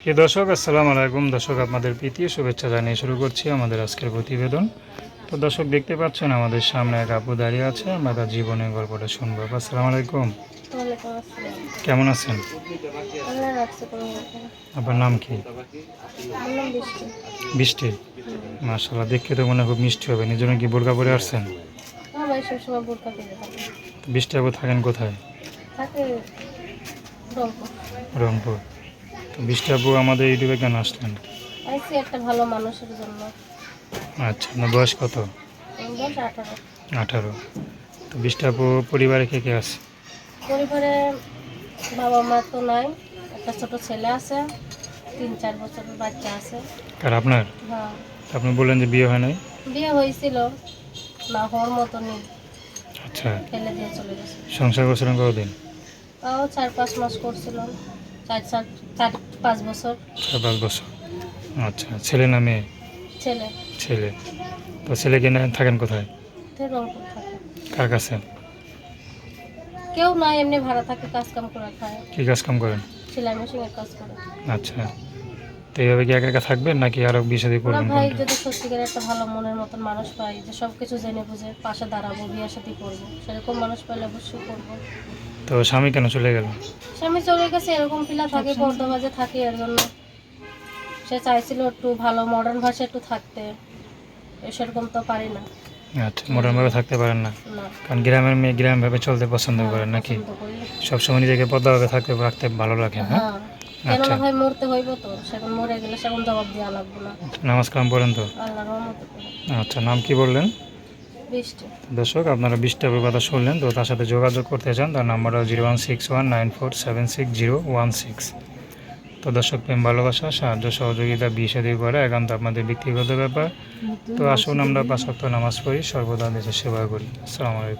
প্রিয় দর্শক আসসালামু আলাইকুম। দর্শক আপনাদের প্রীতি শুভেচ্ছা জানিয়ে শুরু করছি আমাদের আজকের প্রতিবেদন। তো দর্শক দেখতে পাচ্ছেন আমাদের সামনে এক আপু দাঁড়িয়ে আছে। আমরা তার জীবনের গল্পটা শুনব। আসসালামু আলাইকুম। কেমন আছেন। আপনার নাম কি? বৃষ্টি। মার্শাল্লাহ দেখতে তো মনে হয় খুব মিষ্টি হবে। নিজের কি বোরকা পরে আসছেন? বৃষ্টি আপু থাকেন কোথায়? রংপুর। বৃষ্টি আপু আমাদের ইউটিউবে কেন আসলেন? আইসি একটা ভালো মানুষের জন্য। আচ্ছা আপনার বয়স কত? বয়স আঠারো। আঠারো। তো বৃষ্টি আপু পরিবারে কে কে আছে? পরিবারে বাবা মা তো নাই একটা ছোট ছেলে আছে তিন চার বছরের বাচ্চা আছে। আর আপনার? হ্যাঁ। আপনি বললেন যে বিয়ে হয় নাই? বিয়ে হয়েছিল না হওয়ার মতনই আচ্ছা। ফেলে দিয়ে চলে গেছে। সংসার করছিলেন কতদিন? তাও চার পাঁচ মাস করছিল চার চার পাঁচ বছর। চার পাঁচ বছর। আচ্ছা ছেলে না মেয়ে? ছেলে। ছেলে। তো ছেলেকে কিনে থাকেন কোথায়? কার কাছে? কেউ না এমনি ভাড়া থাকে কাজ কাম করে খায়। কি কাজ কাম করেন? সেলাই মেশিনের কাজ করে। আচ্ছা। তো এইভাবে কি একা একা থাকবেন নাকি আরও বিয়ে শাদী করবেন ভাই? যদি সত্যিকার একটা ভালো মনের মতন মানুষ পাই যে সব কিছু জেনে বুঝে পাশে দাঁড়াবো বিয়ের সাথে করব সেরকম মানুষ পেলে অবশ্যই করব। তো স্বামী কেন চলে গেল? স্বামী চলে গেছে এরকম পিলা থাকে পর্দা বাজে থাকে এর জন্য সে চাইছিল একটু ভালো মডার্ন ভাষা একটু থাকতে সেরকম তো পারি না। আচ্ছা মোটামুটি থাকতে পারেন না। কারণ গ্রামের মেয়ে গ্রামভাবে চলতে পছন্দ করেন নাকি। সবসময় নিজেকে পদ্মাভাবে থাকতে রাখতে ভালো লাগে হ্যাঁ হ্যাঁ আচ্ছা। না ভাই মরতে হইব তো সেখন মরে গেলে সেখন জবাব দেওয়া লাগবে না। নামাজ কালাম তো? আল্লাহ রহমতে আচ্ছা নাম কি বললেন? দর্শক আপনারা বিশটাপের কথা শুনলেন তো তার সাথে যোগাযোগ করতে চান তার number zero one six one nine four seven six zero one six. তো দর্শক প্রেম ভালোবাসা সাহায্য সহযোগিতা বিষাদি করে একান্ত আপনাদের ব্যক্তিগত ব্যাপার। তো আসুন আমরা পাঁচ ওয়াক্ত নামাজ পড়ি সর্বদা দেশের সেবা করি। আসসালামু আলাইকুম।